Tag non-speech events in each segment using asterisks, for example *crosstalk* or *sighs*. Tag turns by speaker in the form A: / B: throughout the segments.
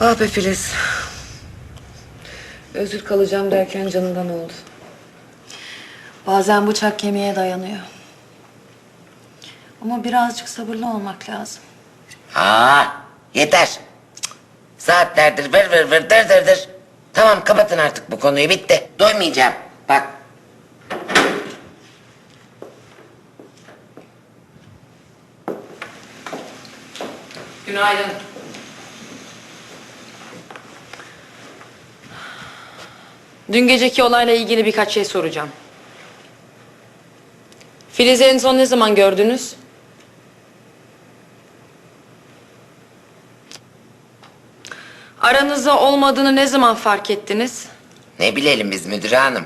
A: Ah be Filiz. Özür kalacağım derken canından oldu.
B: Bazen bıçak kemiğe dayanıyor. Ama birazcık sabırlı olmak lazım.
C: Aa, yeter. Cık. Saatlerdir vır vır vır dır dır dır. Tamam kapatın artık bu konuyu bitti. Doymayacağım. Bak.
A: Günaydın. Dün geceki olayla ilgili birkaç şey soracağım. Filiz'i en son ne zaman gördünüz? Aranızda olmadığını ne zaman fark ettiniz?
C: Ne bilelim biz müdür hanım.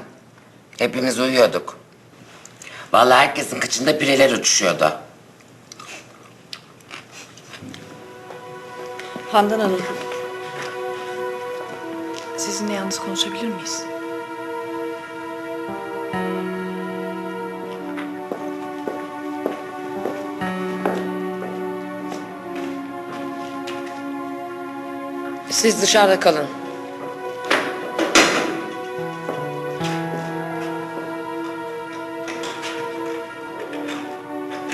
C: Hepimiz uyuyorduk. Vallahi herkesin kıçında pireler uçuşuyordu.
B: Handan Hanım. Sizinle yalnız konuşabilir miyiz?
A: Siz dışarıda kalın.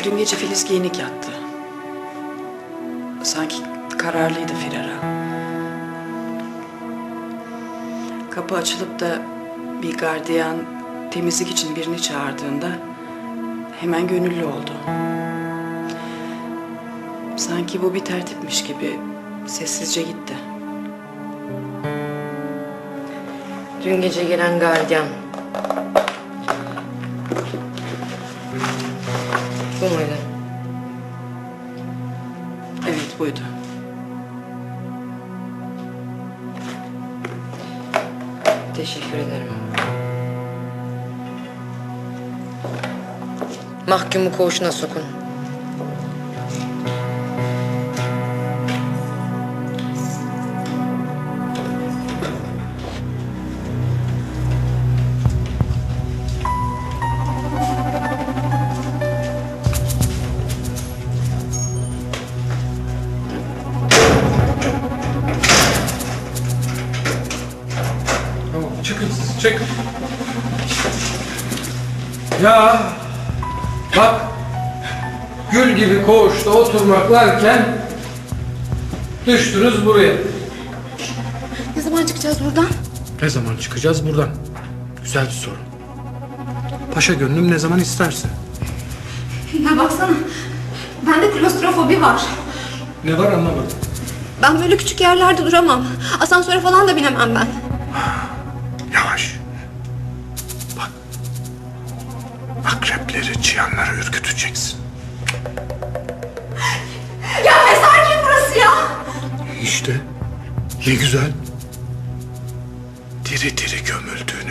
D: Dün gece Filiz giyinik yattı. Sanki kararlıydı Firara. Kapı açılıp da bir gardiyan temizlik için birini çağırdığında hemen gönüllü oldu. Sanki bu bir tertipmiş gibi sessizce gitti.
A: Dün gece gelen gardiyan. Bu muydu? Teşekkür ederim. Mahkumu koğuşuna sokun.
E: Ya bak gül gibi koğuşta oturmak varken düştünüz buraya.
F: Ne zaman çıkacağız buradan?
E: Ne zaman çıkacağız buradan? Güzel bir soru. Paşa gönlüm ne zaman isterse.
F: Ya baksana. Bende klostrofobi var.
E: Ne var anlamadım.
F: Ben böyle küçük yerlerde duramam. Asansöre falan da binemem ben. *sighs*
G: Çıyanları ürküteceksin.
F: Ya mezar gibi burası ya.
G: İşte. Ne güzel. Diri diri gömüldüğünü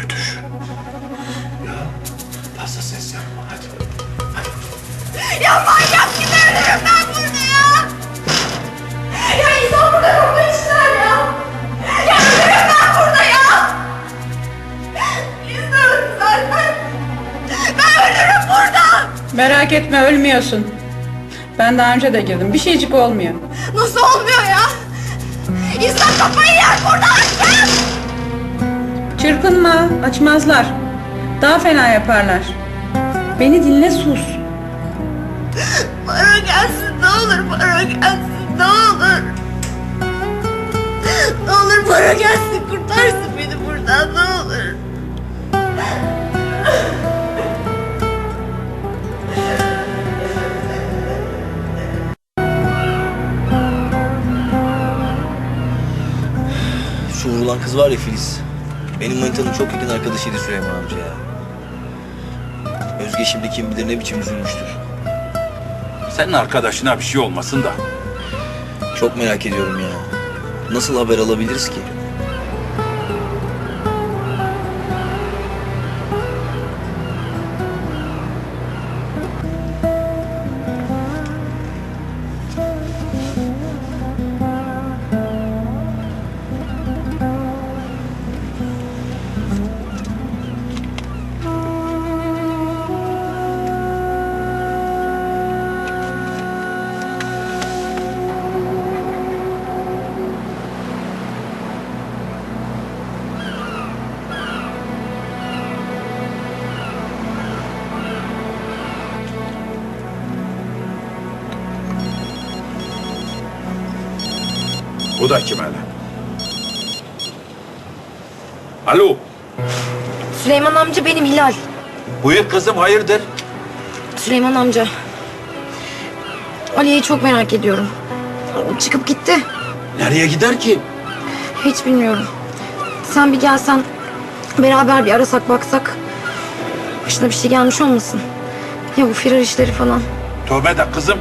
H: Merak etme ölmüyorsun. Ben daha önce de girdim. Bir şeycik olmuyor.
F: Nasıl olmuyor ya? İnsan kafayı yer burada. Ya.
H: Çırpınma, açmazlar. Daha fena yaparlar. Beni dinle sus.
F: Para gelsin ne olur para gelsin ne olur. Ne olur para gelsin kurtarsın beni buradan ne olur.
I: Vurulan kız var ya Filiz. Benim manitanın çok yakın arkadaşıydı Süleyman amca ya. Özge şimdi kim bilir ne biçim üzülmüştür.
J: Senin arkadaşına bir şey olmasın da.
I: Çok merak ediyorum ya. Nasıl haber alabiliriz ki?
J: Bu da kim hele? Alo.
A: Süleyman amca benim Hilal.
J: Buyur kızım hayırdır?
A: Süleyman amca. Aliye'yi çok merak ediyorum. Çıkıp gitti.
J: Nereye gider ki?
A: Hiç bilmiyorum. Sen bir gelsen beraber bir arasak baksak. Başına bir şey gelmiş olmasın. Ya bu firar işleri falan.
J: Tövbe de kızım.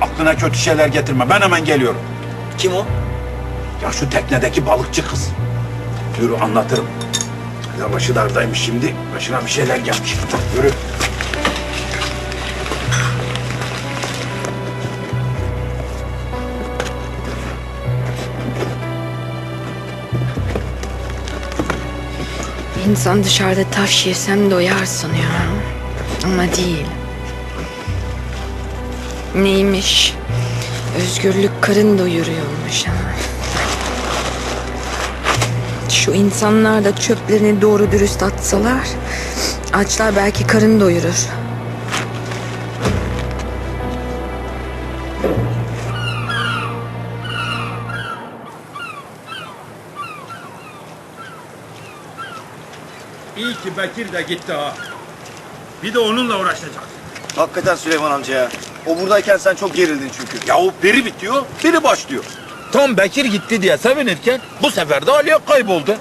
J: Aklına kötü şeyler getirme. Ben hemen geliyorum.
I: Kim o?
J: Ya şu teknedeki balıkçı kız. Yürü anlatırım. Ya başı dardaymış şimdi. Başına bir şeyler gelmiş. Yürü.
B: İnsan dışarıda taş yesen doyarsın ya. Ama değil. Neymiş? Özgürlük karın doyuruyormuş ha. Şu insanlar da çöplerini doğru dürüst atsalar... ...açlar belki karın doyurur.
J: İyi ki Bekir de gitti ha. Bir de onunla uğraşacak.
I: Hakikaten Süleyman amca ya. O buradayken sen çok gerildin çünkü.
J: Yahu biri bitiyor, biri başlıyor. Tam Bekir gitti diye sevinirken bu sefer de Aliye kayboldu.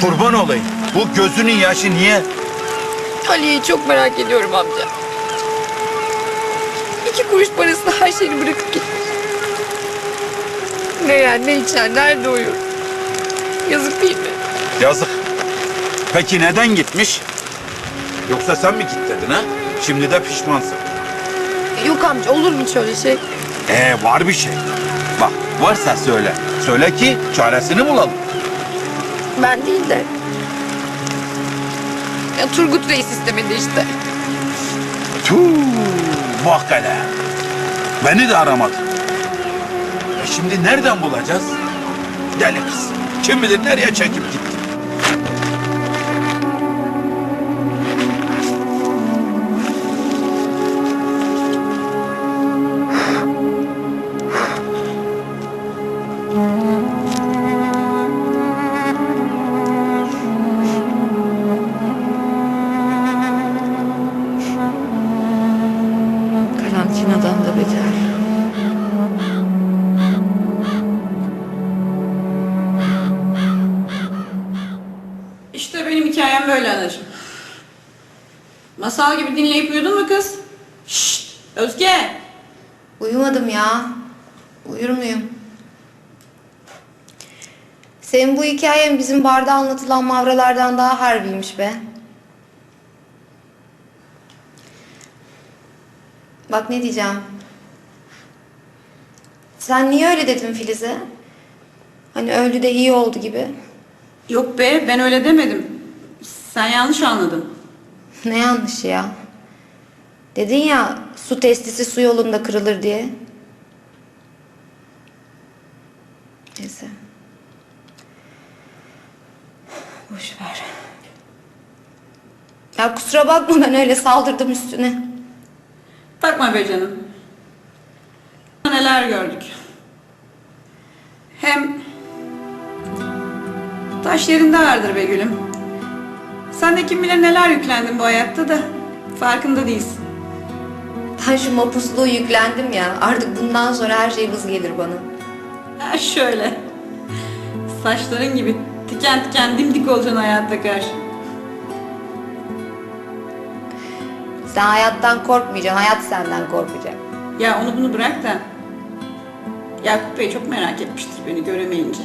J: Kurban olayım. Bu gözünün yaşı niye?
B: Aliye'yi çok merak ediyorum amca. İki kuruş parasına her şeyini bırakıp gitmiş. Ne yer ne içer nerede uyur. Yazık değil mi?
J: Yazık. Peki neden gitmiş? Yoksa sen mi git dedin ha? Şimdi de pişmansın.
B: Yok amca olur mu hiç öyle şey?
J: Ee var bir şey. Bak varsa söyle. Söyle ki çaresini bulalım.
B: Ben değil de. Ya Turgut Reis istemedi işte.
J: Tüh, bak hele. Beni de aramadı. E şimdi nereden bulacağız? Deli kız. Kim bilir nereye çekip gitti.
B: Karantinadan da beter.
H: İşte benim hikayem böyle anacığım. Masal gibi dinleyip uyudun mu kız? Şşt Özge.
F: Uyumadım ya. Uyur muyum? Senin bu hikayen bizim barda anlatılan mavralardan daha harbiymiş be. Bak ne diyeceğim. Sen niye öyle dedin Filiz'e? Hani öldü de iyi oldu gibi.
H: Yok be ben öyle demedim. Sen yanlış anladın.
F: Ne yanlış ya. Dedin ya su testisi su yolunda kırılır diye. Neyse. Boş ver. Ya kusura bakma ben öyle saldırdım üstüne.
H: Bakma be canım. Neler gördük. Hem taş yerinde vardır be gülüm. Sen de kim bilir neler yüklendin bu hayatta da farkında değilsin.
F: Ben şu mapusluğu yüklendim ya. Artık bundan sonra her şey vız gelir bana.
H: Ha şöyle. Saçların gibi tiken tiken dimdik olacaksın hayatta karşı.
F: Sen hayattan korkmayacaksın, hayat senden korkacak.
H: Ya onu bunu bırak da. Yakup Bey çok merak etmiştir beni göremeyince.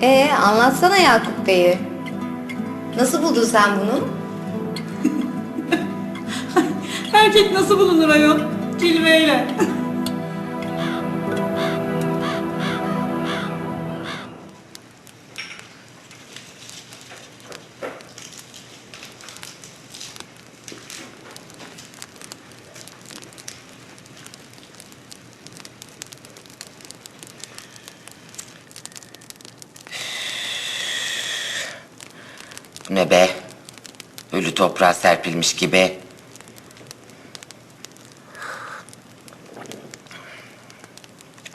F: Ee, anlatsana Yakup Bey'i. Nasıl buldun sen bunu? *laughs*
H: Erkek nasıl bulunur ayol? Cilveyle.
C: Ne be? Ölü toprağa serpilmiş gibi.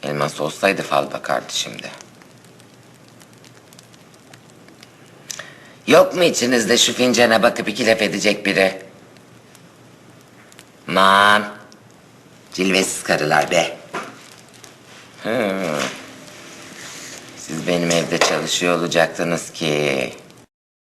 C: Elmas olsaydı fal bakardı şimdi. Yok mu içinizde şu fincana bakıp iki laf edecek biri? Man. Cilvesiz karılar be. Hı. Siz benim evde çalışıyor olacaktınız ki.